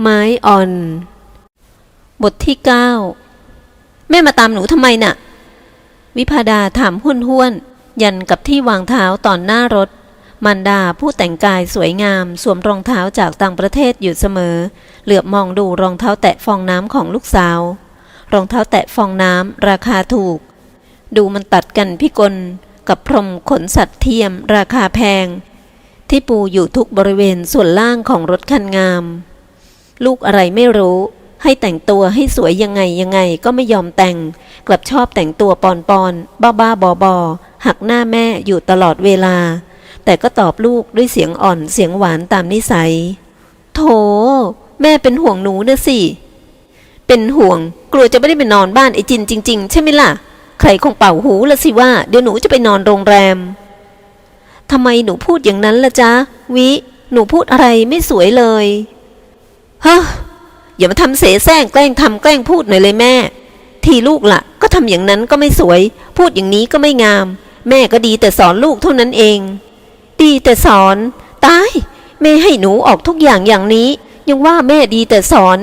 ไม้อ่อน บทที่เก้าแม่มาตามหนูทำไมน่ะ วิพาดาถามห้วนห้วนยันกับที่วางเท้าตอนหน้ารถ มันดาผู้แต่งกายสวยงาม สวมรองเท้าจากต่างประเทศอยู่เสมอ เหลือบมองดูรองเท้าแตะฟองน้ำของลูกสาว รองเท้าแตะฟองน้ำราคาถูก ดูมันตัดกันพิกล กับพรมขนสัตว์เทียม ราคาแพง ที่ปูอยู่ทุกบริเวณส่วนล่างของรถคันงาม ลูกอะไรไม่รู้ ให้แต่งตัวให้สวยยังไงยังไงก็ไม่ยอมแต่ง กลับชอบแต่งตัวปอนปอนบ้าบ้าบอบอหักหน้าแม่อยู่ตลอดเวลา แต่ก็ตอบลูกด้วยเสียงอ่อนเสียงหวานตามนิสัย โถ แม่เป็นห่วงหนูนะสิ เป็นห่วง กลัวจะไม่ได้ไปนอนบ้านไอ้จินจริง ๆ ใช่ไหมล่ะ ใครคงเป่าหูละสิว่า เดี๋ยวหนูจะไปนอนโรงแรมทำไมหนูพูดอย่างนั้นล่ะจ๊ะ วิ หนูพูดอะไรไม่สวยเลย ฮะอย่ามาทำเสแสร้งแกล้งทำแกล้งพูดหน่อยเลยแม่ ทีลูกละ่ะ ก็ทำอย่างนั้นก็ไม่สวย พูดอย่างนี้ก็ไม่งาม แม่ก็ดีแต่สอนลูกเท่านั้นเอง ดีแต่สอนตายแม่ให้หนูออกทุกอย่างอย่างนี้ ยังว่าแม่ดีแต่สอน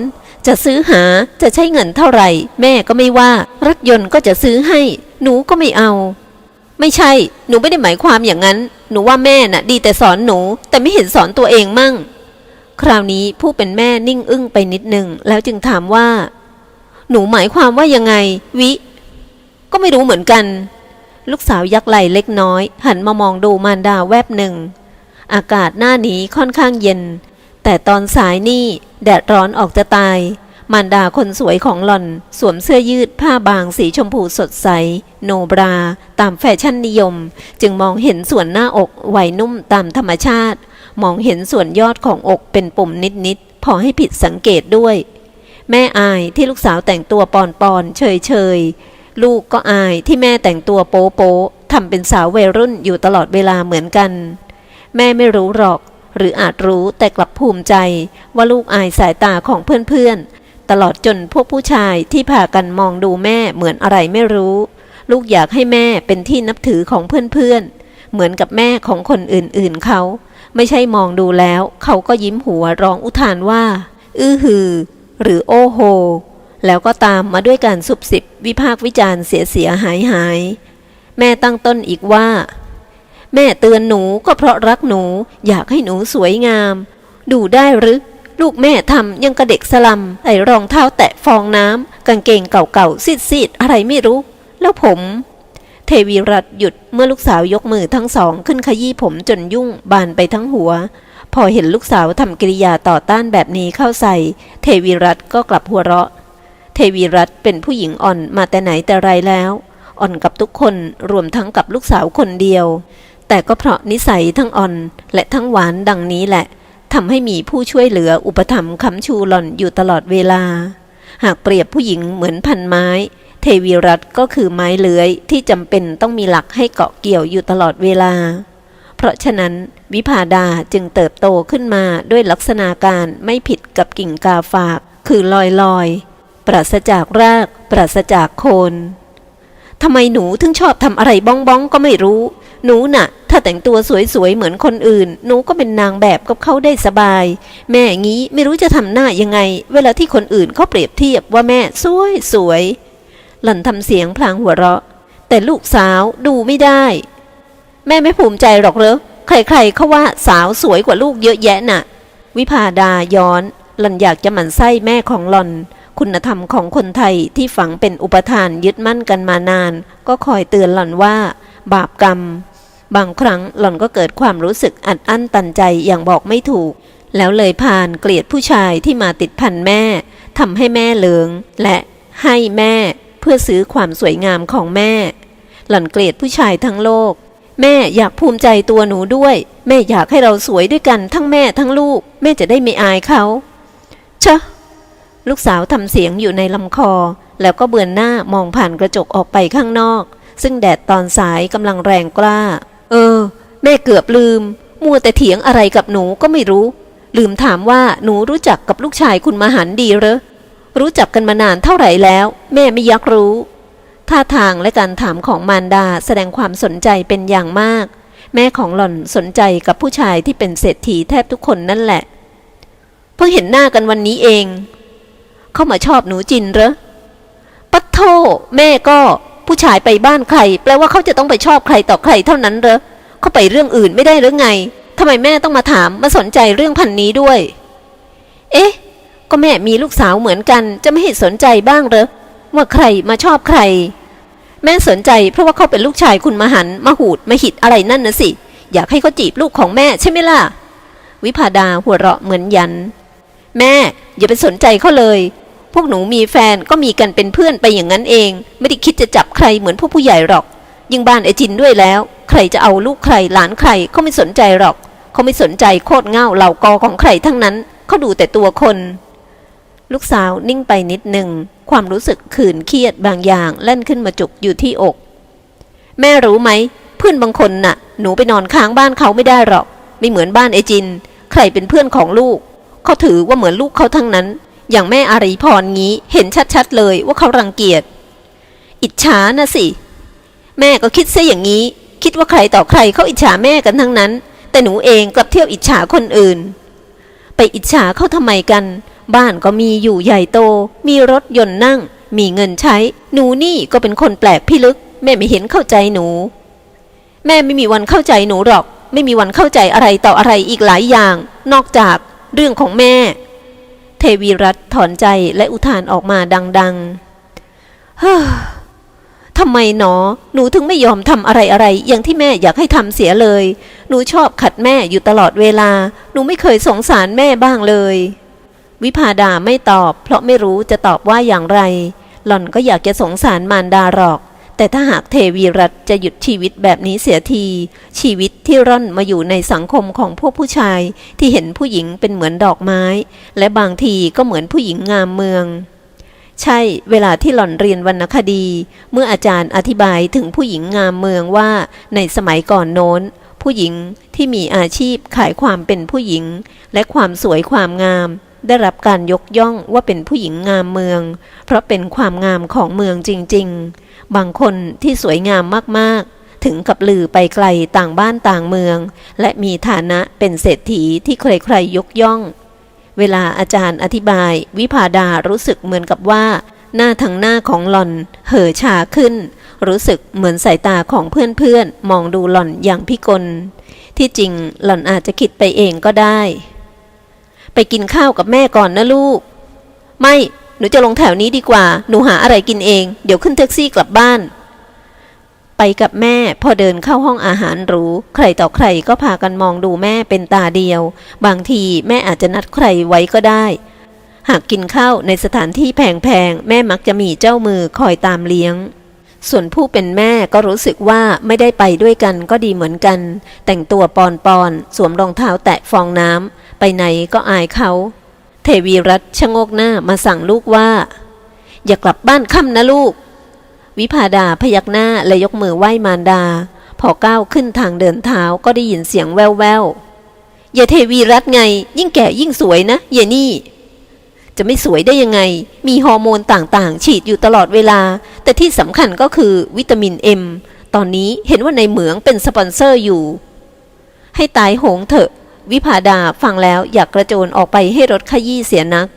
จะซื้อหาจะใช้เงินเท่าไหร่ แม่ก็ไม่ว่า รถยนต์ก็จะซื้อให้ หนูก็ไม่เอา ไม่ใช่ หนูไม่ได้หมายความอย่างนั้น หนูว่าแม่น่ะ ดีแต่สอนหนู แต่ไม่เห็นสอนตัวเองมั่ง คราวนี้ผู้เป็นแม่นิ่งอึ้งไปนิดหนึ่งแล้วจึงถามว่า หนูหมายความว่ายังไง วิ ก็ไม่รู้เหมือนกัน ลูกสาวยักไหลเล็กน้อย หันมามองดูมารดาแวบหนึ่ง อากาศหน้านี้ค่อนข้างเย็น แต่ตอนสายนี่แดดร้อนออกจะตาย มารดาคนสวยของหล่อน สวมเสื้อยืดผ้าบางสีชมพูสดใส โนบรา ตามแฟชั่นนิยม จึงมองเห็นส่วนหน้าอกไหวนุ่มตามธรรมชาติ มองเห็นส่วนยอดของอกเป็นปุ่มนิดๆพอให้ผิดสังเกตด้วย แม่อายที่ลูกสาวแต่งตัวปอนปอนเฉยเฉยลูกก็อายที่แม่แต่งตัวโป๊โป๊ทำเป็นสาววัยรุ่นอยู่ตลอดเวลาเหมือนกัน แม่ไม่รู้หรอก หรืออาจรู้แต่กลับภูมิใจ ว่าลูกอายสายตาของเพื่อนๆ ตลอดจนพวกผู้ชายที่พากันมองดูแม่เหมือนอะไรไม่รู้ ลูกอยากให้แม่เป็นที่นับถือของเพื่อนๆ เหมือนกับแม่ของคนอื่นๆเขา ไม่ใช่มองดูแล้ว เขาก็ยิ้มหัวร้องอุทานว่า อื้อหือ หรือโอ้โห แล้วก็ตามมาด้วยการสุบสิบวิพากวิจารณ์เสียเสียหายหาย แม่ตั้งต้นอีกว่า แม่เตือนหนูก็เพราะรักหนู อยากให้หนูสวยงาม ดูได้หรือลูกแม่ทำยังกระเด็กสลัมไอ้รองเท้าแตะฟองน้ำกางเกงเก่าๆซีดๆอะไรไม่รู้ แล้วผม ทวีรัตหยุดเมื่อลูกสาวยกมือทั้งสองขึ้นขยี้ผมจนยุ่งบานไปทั้งหัว พอเห็นลูกสาวทำกิริยาต่อต้านแบบนี้เข้าใส่ เทวีรัตก็กลับหัวเราะ เทวีรัตเป็นผู้หญิงอ่อนมาแต่ไหนแต่ไรแล้ว อ่อนกับทุกคนรวมทั้งกับลูกสาวคนเดียว แต่ก็เพราะนิสัยทั้งอ่อนและทั้งหวานดังนี้แหละทำให้มีผู้ช่วยเหลืออุปถัมภ์ค้ำชูหล่อนอยู่ตลอดเวลา หากเปรียบผู้หญิงเหมือนพันไม้ เทวีรัตก็คือไม้เลื้อยที่จำเป็นต้องมีหลักให้เกาะเกี่ยวอยู่ตลอดเวลา เพราะฉะนั้นวิพาดาจึงเติบโตขึ้นมาด้วยลักษณะการไม่ผิดกับกิ่งกาฝาก คือลอยลอยปราศจากราก ปราศจากโคนทำไมหนูถึงชอบทำอะไรบ้องบ้องก็ไม่รู้ หนูน่ะ ถ้าแต่งตัวสวยๆ เหมือนคนอื่น หนูก็เป็นนางแบบกับเขาได้สบาย แม่งี้ไม่รู้จะทำหน้ายังไง เวลาที่คนอื่นเขาเปรียบเทียบว่าแม่สวยสวย หล่อนทำเสียงพลางหัวเราะ แต่ลูกสาวดูไม่ได้ แม่ไม่ภูมิใจหรอกเหรอใครๆเขาว่าสาวสวยกว่าลูกเยอะแยะน่ะ วิพาดาย้อน หล่อนอยากจะหมั่นไส้แม่ของหล่อน คุณธรรมของคนไทยที่ฝังเป็นอุปทานยึดมั่นกันมานาน ก็คอยเตือนหล่อนว่า บาปกรรม บางครั้งหล่อนก็เกิดความรู้สึกอัดอั้นตันใจอย่างบอกไม่ถูก แล้วเลยผ่านเกลียดผู้ชายที่มาติดพันแม่ทำให้แม่เหลืองและให้แม่ เพื่อซื้อความสวยงามของแม่ หล่อนเกลียดผู้ชายทั้งโลก แม่อยากภูมิใจตัวหนูด้วย แม่อยากให้เราสวยด้วยกันทั้งแม่ทั้งลูก แม่จะได้ไม่อายเขาชะลูกสาวทำเสียงอยู่ในลำคอ แล้วก็เบือนหน้ามองผ่านกระจกออกไปข้างนอก ซึ่งแดดตอนสายกำลังแรงกล้า เออ แม่เกือบลืม มัวแต่เถียงอะไรกับหนูก็ไม่รู้ ลืมถามว่าหนูรู้จักกับลูกชายคุณมหันดีเหรอ รู้จักกันมานานเท่าไหร่แล้ว แม่ไม่ยักรู้ ท่าทางและการถามของมารดาแสดงความสนใจเป็นอย่างมาก แม่ของหล่อนสนใจกับผู้ชายที่เป็นเศรษฐีแทบทุกคนนั่นแหละพพิ่งเห็นหน้ากันวันนี้เอง เข้ามาชอบหนูจินเหรอปัทโทแม่ก็ผู้ชายไปบ้านใคร แปลว่าเขาจะต้องไปชอบใครต่อใครเท่านั้นเหรอเขาไปเรื่องอื่นไม่ได้หรือไงทำไมแม่ต้องมาถามมาสนใจเรื่องพันนี้ด้วย เอ๊ะ ก็แม่มีลูกสาวเหมือนกันจะไม่เห็นสนใจบ้างเหรอว่าใครมาชอบใคร แม่สนใจเพราะว่าเขาเป็นลูกชายคุณมหันมาหูดมาหิดอะไรนั่นนะสิ อยากให้เขาจีบลูกของแม่ใช่ไหมล่ะ วิพาดาหัวเราะเหมือนยัน แม่ อย่าไปสนใจเขาเลย พวกหนูมีแฟนก็มีกันเป็นเพื่อนไปอย่างนั้นเอง ไม่ได้คิดจะจับใครเหมือนพวกผู้ใหญ่หรอก ยิ่งบ้านไอจินด้วยแล้ว ใครจะเอาลูกใครหลานใครเขาไม่สนใจหรอกเขาไม่สนใจโคตรเง่าเหล่ากอของใครทั้งนั้นเขาดูแต่ตัวคน ลูกสาวนิ่งไปนิดหนึ่ง ความรู้สึกขื่นเครียดบางอย่างแล่นขึ้นมาจุกอยู่ที่อก แม่รู้ไหม เพื่อนบางคนน่ะ หนูไปนอนค้างบ้านเขาไม่ได้หรอก ไม่เหมือนบ้านไอจิน ใครเป็นเพื่อนของลูก เขาถือว่าเหมือนลูกเขาทั้งนั้น อย่างแม่อารีพรงี้เห็นชัดๆเลยว่าเขารังเกียจ อิจฉานะสิ แม่ก็คิดซะอย่างนี้ คิดว่าใครต่อใครเขาอิจฉาแม่กันทั้งนั้น แต่หนูเองกลับเที่ยวอิจฉาคนอื่น ไปอิจฉาเขาทำไมกัน บ้านก็มีอยู่ใหญ่โต มีรถยนต์นั่ง มีเงินใช้ หนูนี่ก็เป็นคนแปลกพิลึก แม่ไม่เห็นเข้าใจหนู แม่ไม่มีวันเข้าใจหนูหรอก ไม่มีวันเข้าใจอะไรต่ออะไรอีกหลายอย่าง นอกจากเรื่องของแม่ เทวีรัตน์ถอนใจและอุทานออกมาดังๆ เฮ้อทำไมหนอ หนูถึงไม่ยอมทำอะไรอะไรอย่างที่แม่อยากให้ทำเสียเลย หนูชอบขัดแม่อยู่ตลอดเวลา หนูไม่เคยสงสารแม่บ้างเลย วิพาดาไม่ตอบ เพราะไม่รู้จะตอบว่าอย่างไร หล่อนก็อยากจะสงสารมารดาหรอก แต่ถ้าหากเทวีรัตจะหยุดชีวิตแบบนี้เสียที ชีวิตที่ร่อนมาอยู่ในสังคมของพวกผู้ชายที่เห็นผู้หญิงเป็นเหมือนดอกไม้ และบางทีก็เหมือนผู้หญิงงามเมืองใช่เวลาที่หล่อนเรียนวรรณคดี เมื่ออาจารย์อธิบายถึงผู้หญิงงามเมืองว่าในสมัยก่อนโน้น ผู้หญิงที่มีอาชีพขายความเป็นผู้หญิง และความสวยความงาม ได้รับการยกย่องว่าเป็นผู้หญิงงามเมือง เพราะเป็นความงามของเมืองจริง ๆ บางคนที่สวยงามมาก ๆ ถึงกับลือไปไกลต่างบ้านต่างเมือง และมีฐานะเป็นเศรษฐีที่ใครๆยกย่อง เวลาอาจารย์อธิบาย วิพาดารู้สึกเหมือนกับว่า หน้าทั้งหน้าของหล่อน เห่อชาขึ้น รู้สึกเหมือนสายตาของเพื่อนๆมองดูหล่อนอย่างพิกลที่จริงหล่อนอาจจะคิดไปเองก็ได้ ไปกินข้าวกับแม่ก่อนนะลูก ไม่หนูจะลงแถวนี้ดีกว่า หนูหาอะไรกินเอง เดี๋ยวขึ้นแท็กซี่กลับบ้าน ไปกับแม่พอเดินเข้าห้องอาหารหรู ใครต่อใครก็พากันมองดูแม่เป็นตาเดียว บางทีแม่อาจจะนัดใครไว้ก็ได้ หากกินข้าวในสถานที่แพงๆ แม่มักจะมีเจ้ามือคอยตามเลี้ยงส่วนผู้เป็นแม่ก็รู้สึกว่าไม่ได้ไปด้วยกันก็ดีเหมือนกัน แต่งตัวปอนปอนๆสวมรองเท้าแตะฟองน้ำ ไปไหนก็อายเขา เทวีรัตชะโงกหน้ามาสั่งลูกว่า อย่ากลับบ้านค่ำนะลูก วิพาดาพยักหน้าและยกมือไหว้มารดา พอก้าวขึ้นทางเดินเท้าก็ได้ยินเสียงแว่วๆอย่าเทวีรัตไง ยิ่งแก่ยิ่งสวยนะเยนี่ จะไม่สวยได้ยังไง มีฮอร์โมนต่างๆ ฉีดอยู่ตลอดเวลา แต่ที่สำคัญก็คือวิตามินเอ็มตอนนี้เห็นว่าในเหมืองเป็นสปอนเซอร์อยู่ ให้ตายโหงเถอะ วิพาดาฟังแล้วอยากกระโจนออกไปให้รถขยี้เสียนัก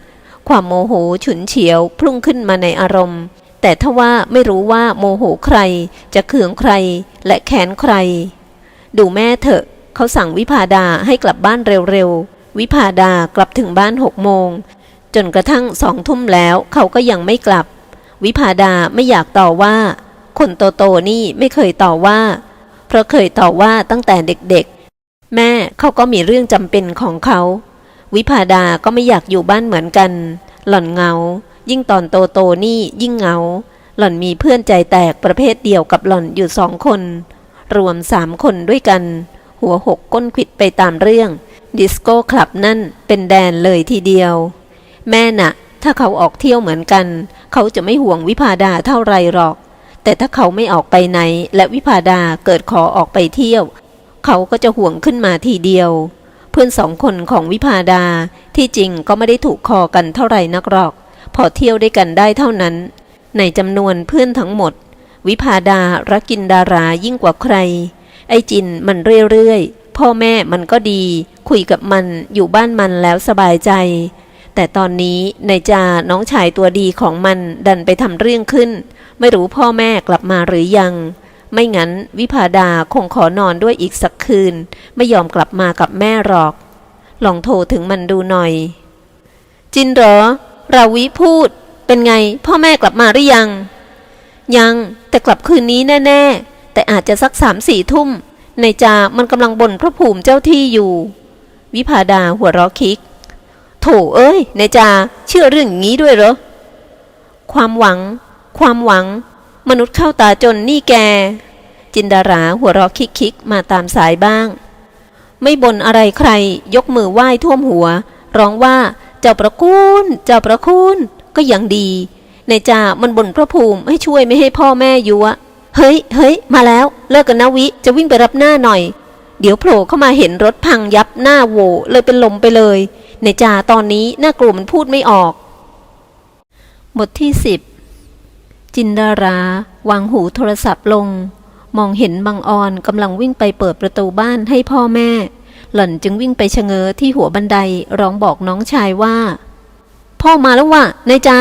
ความโมโหฉุนเฉียวพุ่งขึ้นมาในอารมณ์ แต่ถ้าว่าไม่รู้ว่าโมโหใคร จะเคืองใคร และแค้นใคร ดูแม่เถอะ เขาสั่งวิพาดาให้กลับบ้านเร็วๆ วิพาดากลับถึงบ้านหกโมง จนกระทั่งสองทุ่มแล้วเขาก็ยังไม่กลับ วิพาดาไม่อยากต่อว่า คนโตๆนี่ไม่เคยต่อว่า เพราะเคยต่อว่าตั้งแต่เด็กๆ แม่เขาก็มีเรื่องจำเป็นของเขา วิพาดาก็ไม่อยากอยู่บ้านเหมือนกัน หล่อนเงา ยิ่งตอนโตโตนี่ยิ่งเงา หล่อนมีเพื่อนใจแตกประเภทเดียวกับหล่อนอยู่สองคน รวมสามคนด้วยกัน หัวหกก้นขิดไปตามเรื่อง ดิสโก้คลับนั่นเป็นแดนเลยทีเดียว แม่น่ะ ถ้าเขาออกเที่ยวเหมือนกัน เขาจะไม่ห่วงวิพาดาเท่าไรหรอก แต่ถ้าเขาไม่ออกไปไหนและวิพาดาเกิดขอออกไปเที่ยว เขาก็จะห่วงขึ้นมาทีเดียว เพื่อนสองคนของวิพาดาที่จริงก็ไม่ได้ถูกคอกันเท่าไหร่นักหรอก พอเที่ยวด้วยกันได้เท่านั้น ในจำนวนเพื่อนทั้งหมด วิพาดารักกินดารายิ่งกว่าใคร ไอจินมันเรื่อยๆ พ่อแม่มันก็ดี คุยกับมันอยู่บ้านมันแล้วสบายใจ แต่ตอนนี้นายจาน้องชายตัวดีของมันดันไปทำเรื่องขึ้น ไม่รู้พ่อแม่กลับมาหรือยัง ไม่งั้นวิพาดาคงขอนอนด้วยอีกสักคืน ไม่ยอมกลับมากับแม่หรอก ลองโทรถึงมันดูหน่อย จินเหรอ ราวิพูด เป็นไง พ่อแม่กลับมาหรือยัง ยัง แต่กลับคืนนี้แน่ ๆ แต่อาจจะสักสามสี่ทุ่ม ในจามันกำลังบ่นพระภูมิเจ้าที่อยู่ วิพาดาหัวเราะคิก โถเอ้ยในจาเชื่อเรื่องอย่างนี้ด้วยเหรอ ความหวัง ความหวัง มนุษย์เข้าตาจนนี่แก จินดาราหัวเราะคิกคิกมาตามสายบ้าง ไม่บ่นอะไรใคร ยกมือไหว้ท่วมหัว ร้องว่าเจ้าประคุณเจ้าประคุณก็ยังดีในจ่ามันบ่นพระภูมิให้ช่วยไม่ให้พ่อแม่ยัวเฮ้ยเฮ้ยมาแล้วเลิกกันนะวิจะวิ่งไปรับหน้าหน่อย เดี๋ยวโผล่เข้ามาเห็นรถพังยับหน้าโวเลยเป็นลมไปเลยในจ่าตอนนี้หน่ากลัวมันพูดไม่ออก บทที่สิบ จินดาราวางหูโทรศัพท์ลง มองเห็นบางออนกำลังวิ่งไปเปิดประตูบ้านให้พ่อแม่ หล่อนจึงวิ่งไปชะเง้อที่หัวบันไดร้องบอกน้องชายว่า พ่อมาแล้วว่ะนายจา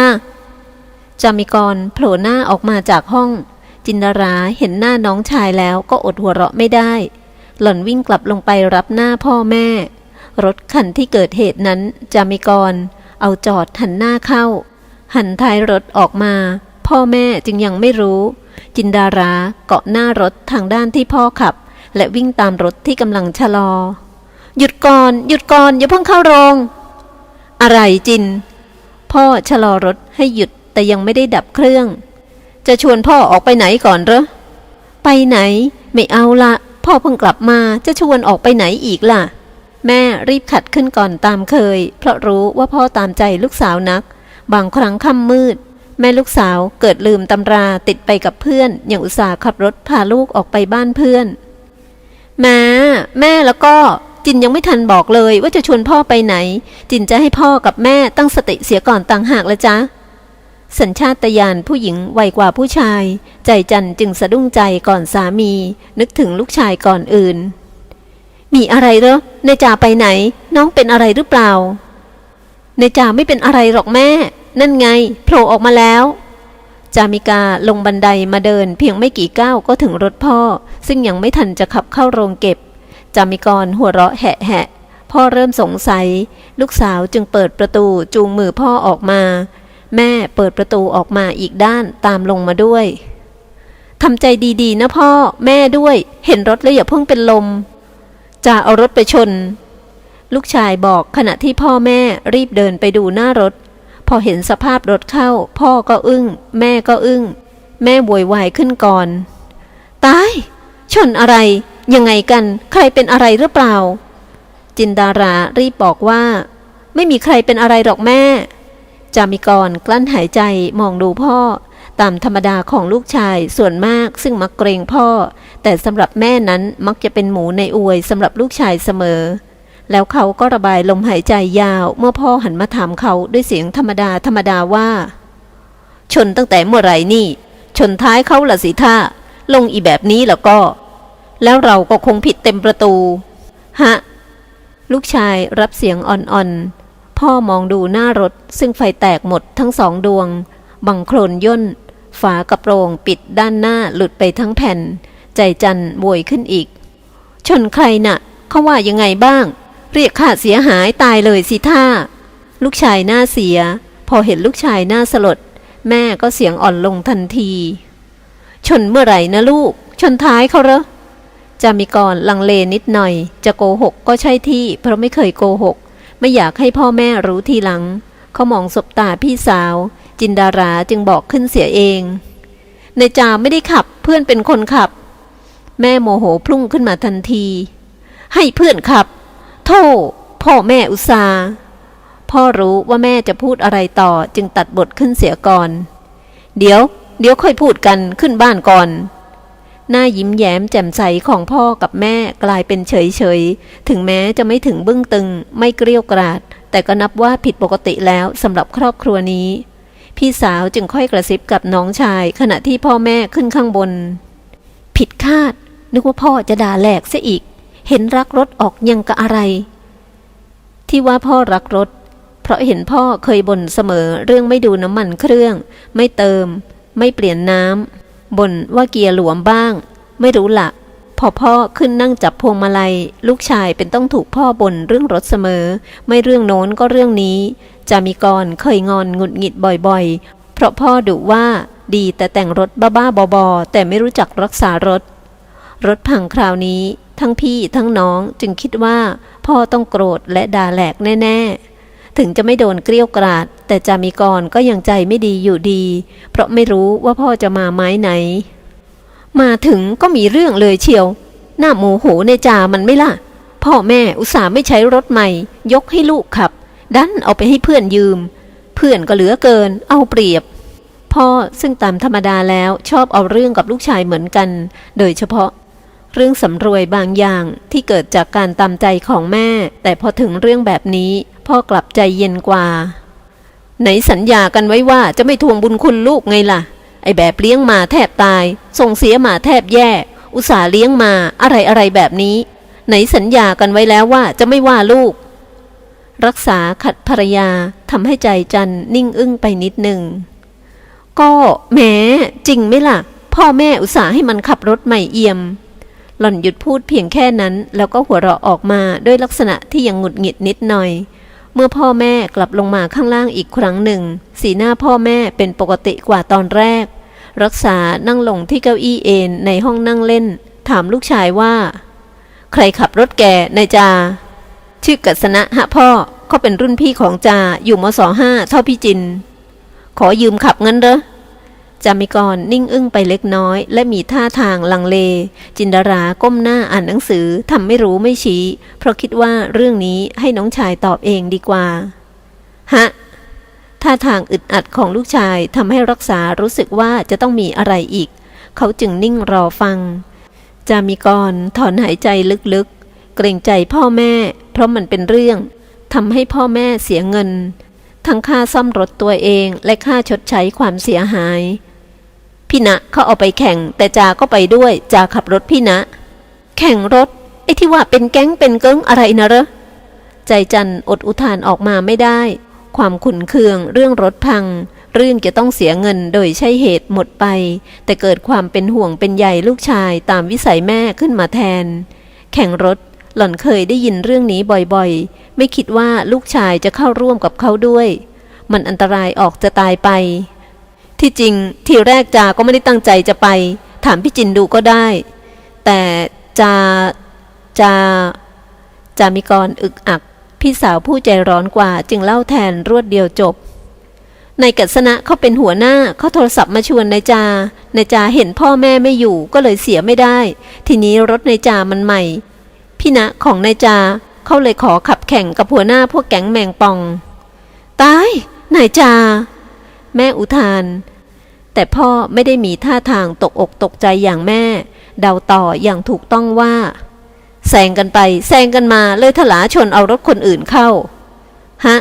จามิกรโผล่หน้าออกมาจากห้อง จินดาราเห็นหน้าน้องชายแล้วก็อดหัวเราะไม่ได้ หล่อนวิ่งกลับลงไปรับหน้าพ่อแม่ รถคันที่เกิดเหตุนั้นจามิกร เอาจอดหันหน้าเข้า หันท้ายรถออกมา พ่อแม่จึงยังไม่รู้ จินดาราเกาะหน้ารถทางด้านที่พ่อขับ และวิ่งตามรถที่กำลังชะลอ หยุดก่อน หยุดก่อน อย่าเพิ่งเข้าโรง อะไรจิน พ่อชะลอรถให้หยุดแต่ยังไม่ได้ดับเครื่อง จะชวนพ่อออกไปไหนก่อนเหรอ ไปไหน ไม่เอาละพ่อเพิ่งกลับมาจะชวนออกไปไหนอีกล่ะ แม่รีบขัดขึ้นก่อนตามเคย เพราะรู้ว่าพ่อตามใจลูกสาวนัก บางครั้งค่ำมืด แม่ลูกสาวเกิดลืมตำราติดไปกับเพื่อน อย่างอุตส่าห์ขับรถพาลูกออกไปบ้านเพื่อนแม่แม่แล้วก็จินยังไม่ทันบอกเลยว่าจะชวนพ่อไปไหน จินจะให้พ่อกับแม่ตั้งสติเสียก่อนต่างหากละจ๊ะ สัญชาตญาณผู้หญิงไวกว่าผู้ชาย ใจจันจึงสะดุ้งใจก่อนสามี นึกถึงลูกชายก่อนอื่น มีอะไรเหรอนายจ่าไปไหน น้องเป็นอะไรหรือเปล่านายจ่าไม่เป็นอะไรหรอกแม่ นั่นไงโผล่ออกมาแล้ว จามิกาลงบันไดมาเดินเพียงไม่กี่ก้าวก็ถึงรถพ่อ ซึ่งยังไม่ทันจะขับเข้าโรงเก็บ จามิกรหัวเราะแหะแหะพ่อเริ่มสงสัย ลูกสาวจึงเปิดประตูจูงมือพ่อออกมา แม่เปิดประตูออกมาอีกด้านตามลงมาด้วยทำใจดีๆ นะพ่อแม่ด้วยเห็นรถแล้วอย่าเพิ่งเป็นลมจะเอารถไปชน ลูกชายบอกขณะที่พ่อแม่รีบเดินไปดูหน้ารถ พอเห็นสภาพรถเข้า พ่อก็อึ้ง แม่ก็อึ้ง แม่บวยวายขึ้นก่อน ตาย ชนอะไร ยังไงกัน ใครเป็นอะไรหรือเปล่า จินดารารีบบอกว่า ไม่มีใครเป็นอะไรหรอกแม่ จามิกรกลั้นหายใจมองดูพ่อ ตามธรรมดาของลูกชายส่วนมากซึ่งมักเกรงพ่อ แต่สำหรับแม่นั้นมักจะเป็นหมูในอวยสำหรับลูกชายเสมอ แล้วเขาก็ระบายลมหายใจยาวเมื่อพ่อหันมาถามเขาด้วยเสียงธรรมดาธรรมดาว่า ชนตั้งแต่เมื่อไหร่นี่ ชนท้ายเขาละสิท่าลงอีแบบนี้แล้วก็ แล้วเราก็คงผิดเต็มประตู ฮะ ลูกชายรับเสียงอ่อนๆ พ่อมองดูหน้ารถซึ่งไฟแตกหมดทั้งสองดวง บังโคลนย่น ฝากระโปรงปิดด้านหน้าหลุดไปทั้งแผ่น ใจจันบวยขึ้นอีก ชนใครน่ะเขาว่ายังไงบ้าง เรียกค่าเสียหายตายเลยสิท่า ลูกชายหน้าเสีย พอเห็นลูกชายหน้าสลด แม่ก็เสียงอ่อนลงทันที ชนเมื่อไหร่นะลูก ชนท้ายเขาเหรอจามิกรลังเลนิดหน่อย จะโกหกก็ใช่ที่ เพราะไม่เคยโกหก ไม่อยากให้พ่อแม่รู้ทีหลัง เขามองสบตาพี่สาว จินดาราจึงบอกขึ้นเสียเอง ในจาไม่ได้ขับเพื่อนเป็นคนขับ แม่โมโหพุ่งขึ้นมาทันที ให้เพื่อนขับ โธ่พ่อแม่อุตสาห์พ่อรู้ว่าแม่จะพูดอะไรต่อจึงตัดบทขึ้นเสียก่อน เดี๋ยว เดี๋ยวค่อยพูดกันขึ้นบ้านก่อน หน้ายิ้มแย้มแจ่มใสของพ่อกับแม่กลายเป็นเฉยเฉยๆถึงแม้จะไม่ถึงบึ้งตึง ไม่เกลี้ยวกราด แต่ก็นับว่าผิดปกติแล้วสำหรับครอบครัวนี้ พี่สาวจึงค่อยกระซิบกับน้องชาย ขณะที่พ่อแม่ขึ้นข้างบน ผิดคาด นึกว่าพ่อจะด่าแหลกซะอีก เห็นรักรถออกยังกะอะไร ที่ว่าพ่อรักรถ เพราะเห็นพ่อเคยบ่นเสมอเรื่องไม่ดูน้ำมันเครื่อง ไม่เติม ไม่เปลี่ยนน้ำบ่นว่าเกียร์หลวมบ้าง ไม่รู้ละพอพ่อขึ้นนั่งจับพวงมาลัย ลูกชายเป็นต้องถูกพ่อบ่นเรื่องรถเสมอ ไม่เรื่องโน้นก็เรื่องนี้ จะมีกรเคยงอนหงุดหงิดบ่อยๆ เพราะพ่อดุว่าดีแต่แต่งรถบ้าๆบอๆแต่ไม่รู้จักรักษารถ รถพังคราวนี้ ทั้งพี่ทั้งน้องจึงคิดว่าพ่อต้องโกรธและด่าแหลกแน่ ๆ ถึงจะไม่โดนเกลี้ยวกราด แต่จามีกรก็ยังใจไม่ดีอยู่ดี เพราะไม่รู้ว่าพ่อจะมาไม้ไหน มาถึงก็มีเรื่องเลยเชียว หน้าโมโหในจามันไม่ล่ะ พ่อแม่อุตส่าห์ไม่ใช้รถใหม่ ยกให้ลูกขับ ดันเอาไปให้เพื่อนยืม เพื่อนก็เหลือเกิน เอาเปรียบพ่อซึ่งตามธรรมดาแล้วชอบเอาเรื่องกับลูกชายเหมือนกัน โดยเฉพาะ เรื่องสำรวยบางอย่างที่เกิดจากการตามใจของแม่ แต่พอถึงเรื่องแบบนี้ พ่อกลับใจเย็นกว่า ไหนสัญญากันไว้ว่าจะไม่ทวงบุญคุณลูกไงล่ะ ไอแบบเลี้ยงมาแทบตาย ส่งเสียมาแทบแย่ อุตส่าห์เลี้ยงมาอะไรอะไรแบบนี้ ไหนสัญญากันไว้แล้วว่าจะไม่ว่าลูก รักษาขัดภรรยาทำให้ใจจันนิ่งอึ้งไปนิดหนึ่งก็แหมจริงไหมล่ะ พ่อแม่อุตส่าห์ให้มันขับรถใหม่เอี่ยม หล่อนหยุดพูดเพียงแค่นั้น แล้วก็หัวเราะออกมาด้วยลักษณะที่ยังหงุดหงิดนิดหน่อย เมื่อพ่อแม่กลับลงมาข้างล่างอีกครั้งหนึ่ง สีหน้าพ่อแม่เป็นปกติกว่าตอนแรก รักษานั่งลงที่เก้าอี้เอนในห้องนั่งเล่น ถามลูกชายว่า ใครขับรถแกนายจา ชื่อกัสนะฮะพ่อเขาเป็นรุ่นพี่ของจาอยู่มศห้าเท่าพี่จิน ขอยืมขับงั้นเหรอ จามิกรนิ่งอึ้งไปเล็กน้อย และมีท่าทางลังเล จินดาราก้มหน้าอ่านหนังสือทำไม่รู้ไม่ชี้ เพราะคิดว่าเรื่องนี้ให้น้องชายตอบเองดีกว่า ฮะ ท่าทางอึดอัดของลูกชายทำให้รักษารู้สึกว่าจะต้องมีอะไรอีก เขาจึงนิ่งรอฟัง จามิกรถอนหายใจลึกๆ เกรงใจพ่อแม่ เพราะมันเป็นเรื่องทำให้พ่อแม่เสียเงิน ทั้งค่าซ่อมรถตัวเองและค่าชดใช้ความเสียหาย พี่ณะเขาเอาไปแข่ง แต่จาก็ไปด้วยจาขับรถพี่ณะแข่งรถไอ้ที่ว่าเป็นแก๊งเป็นเกิ้งอะไรนะเหรอใจจันอดอุทานออกมาไม่ได้ ความขุนเคืองเรื่องรถพัง เรื่องจะต้องเสียเงินโดยใช่เหตุหมดไป แต่เกิดความเป็นห่วงเป็นใยลูกชายตามวิสัยแม่ขึ้นมาแทน แข่งรถหล่อนเคยได้ยินเรื่องนี้บ่อยๆ ไม่คิดว่าลูกชายจะเข้าร่วมกับเขาด้วย มันอันตรายออกจะตายไป ที่จริงทีแรกจาก็ไม่ได้ตั้งใจจะไป ถามพี่จินดูก็ได้ แต่จาจาจามิกรอึกอัก พี่สาวผู้ใจร้อนกว่าจึงเล่าแทนรวดเดียวจบในายกัศนะเขาเป็นหัวหน้าเขาโทรศัพท์มาชวนนายจานายจาเห็นพ่อแม่ไม่อยู่ก็เลยเสียไม่ได้ ทีนี้รถนายจามันใหม่ พี่ณะของนายจาเขาเลยขอขับแข่งกับหัวหน้าพวกแก๊งแมงปอง ตายนายจา แม่อุทาน แต่พ่อไม่ได้มีท่าทางตกอกตกใจอย่างแม่ เดาต่ออย่างถูกต้องว่าแซงกันไปแซงกันมาเลยถลาชนเอารถคนอื่นเข้า ฮะ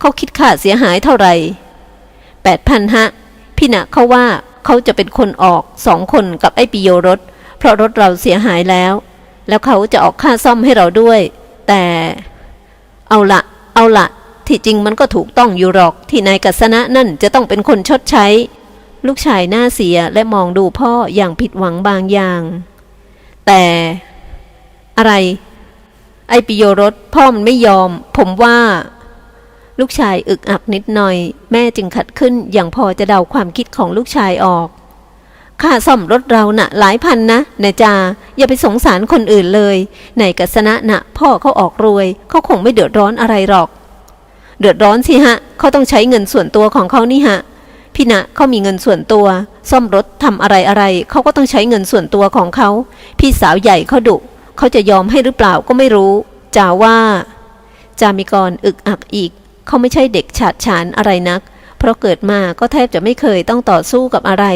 เขาคิดค่าเสียหายเท่าไหร่แปดพันฮะ พี่นะเขาว่าเขาจะเป็นคนออกสองคนกับไอ้ปิโยรถ เพราะรถเราเสียหายแล้ว แล้วเขาจะออกค่าซ่อมให้เราด้วย แต่ เอาละ เอาละ ที่จริงมันก็ถูกต้องอยู่หรอกที่นายกัสนะนั่นจะต้องเป็นคนชดใช้ ลูกชายหน้าเสียและมองดูพ่ออย่างผิดหวังบางอย่าง แต่อะไร ไอปิโยรถพ่อมันไม่ยอม ผมว่า ลูกชายอึกอักนิดหน่อย แม่จึงขัดขึ้นอย่างพอจะเดาความคิดของลูกชายออกค่าซ่อมรถเราน่ะหลายพันนะนายจา อย่าไปสงสารคนอื่นเลยนายกัสนะน่ะพ่อเขาออกรวยเขาคงไม่เดือดร้อนอะไรหรอก เดือดร้อนสิฮะเขาต้องใช้เงินส่วนตัวของเขานี่ฮะพี่ณะเขามีเงินส่วนตัว ซ่อมรถทำอะไรอะไรเขาก็ต้องใช้เงินส่วนตัวของเขา พี่สาวใหญ่เขาดุเขาจะยอมให้หรือเปล่าก็ไม่รู้จาว่า จามิกรอึกอักอีก เขาไม่ใช่เด็กฉาดฉานอะไรนัก เพราะเกิดมาก็แทบจะไม่เคยต้องต่อสู้กับอะไร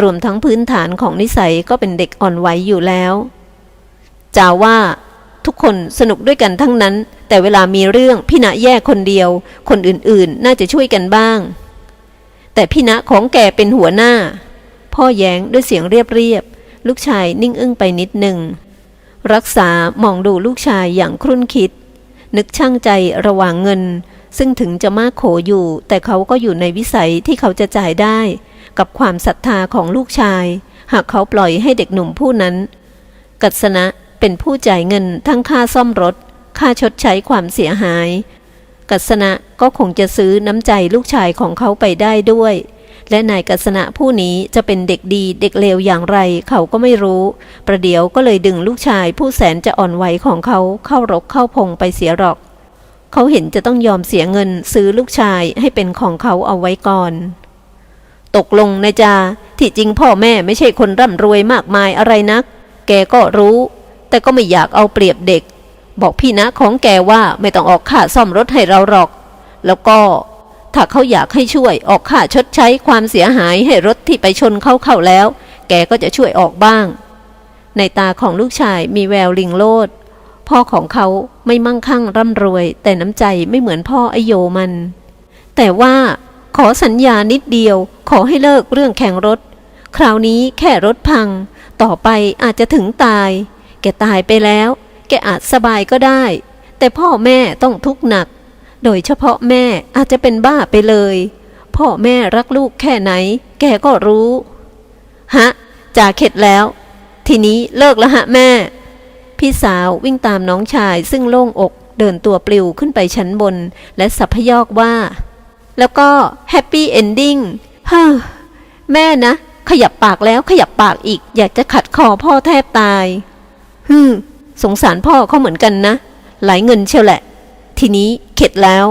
รวมทั้งพื้นฐานของนิสัยก็เป็นเด็กอ่อนไหวอยู่แล้วจาว่า ทุกคนสนุกด้วยกันทั้งนั้น แต่เวลามีเรื่องพี่ณะแยกคนเดียว คนอื่นๆ น่าจะช่วยกันบ้าง แต่พี่ณะของแกเป็นหัวหน้า พ่อแย้งด้วยเสียงเรียบๆลูกชายนิ่งอึ้งไปนิดหนึ่งรักษามองดูลูกชายอย่างครุ่นคิด นึกช่างใจระหว่างเงิน ซึ่งถึงจะมากโขอยู่ แต่เขาก็อยู่ในวิสัยที่เขาจะจ่ายได้ กับความศรัทธาของลูกชาย หากเขาปล่อยให้เด็กหนุ่มผู้นั้น กัสนะ เป็นผู้จ่ายเงินทั้งค่าซ่อมรถ ค่าชดใช้ความเสียหาย กัสนะก็คงจะซื้อน้ำใจลูกชายของเขาไปได้ด้วย และนายกัสนะผู้นี้จะเป็นเด็กดีเด็กเลวอย่างไรเขาก็ไม่รู้ ประเดี๋ยวก็เลยดึงลูกชายผู้แสนจะอ่อนไหวของเขาเข้ารกเข้าพงไปเสียหรอก เขาเห็นจะต้องยอมเสียเงินซื้อลูกชายให้เป็นของเขาเอาไว้ก่อนตกลงนะจาที่จริงพ่อแม่ไม่ใช่คนร่ำรวยมากมายอะไรนัก แกก็รู้ แต่ก็ไม่อยากเอาเปรียบเด็ก บอกพี่นะของแกว่าไม่ต้องออกค่าซ่อมรถให้เราหรอก แล้วก็ถ้าเขาอยากให้ช่วยออกค่าชดใช้ความเสียหายให้รถที่ไปชนเขาเข้าแล้ว แกก็จะช่วยออกบ้าง ในตาของลูกชายมีแววลิงโลด พ่อของเขาไม่มั่งคั่งร่ำรวย แต่น้ำใจไม่เหมือนพ่อไอโยมัน แต่ว่าขอสัญญานิดเดียว ขอให้เลิกเรื่องแข่งรถ คราวนี้แค่รถพัง ต่อไปอาจจะถึงตาย กตายไปแล้ว แกอาจสบายก็ได้ แต่พ่อแม่ต้องทุกข์หนัก โดยเฉพาะแม่อาจจะเป็นบ้าไปเลย พ่อแม่รักลูกแค่ไหน แกก็รู้ ฮะจ่าเข็ดแล้ว ทีนี้เลิกแล้วฮะแม่ พี่สาววิ่งตามน้องชายซึ่งโล่งอกเดินตัวปลิวขึ้นไปชั้นบน และสับพยอกว่า แล้วก็แฮปปี้เอนดิ้งเฮ้อแม่นะ ขยับปากแล้วขยับปากอีก อยากจะขัดคอพ่อแทบตาย ฮึสงสารพ่อเขาเหมือนกันนะ หลายเงินเชียวแหละ ทีนี้เข็ดแล้ว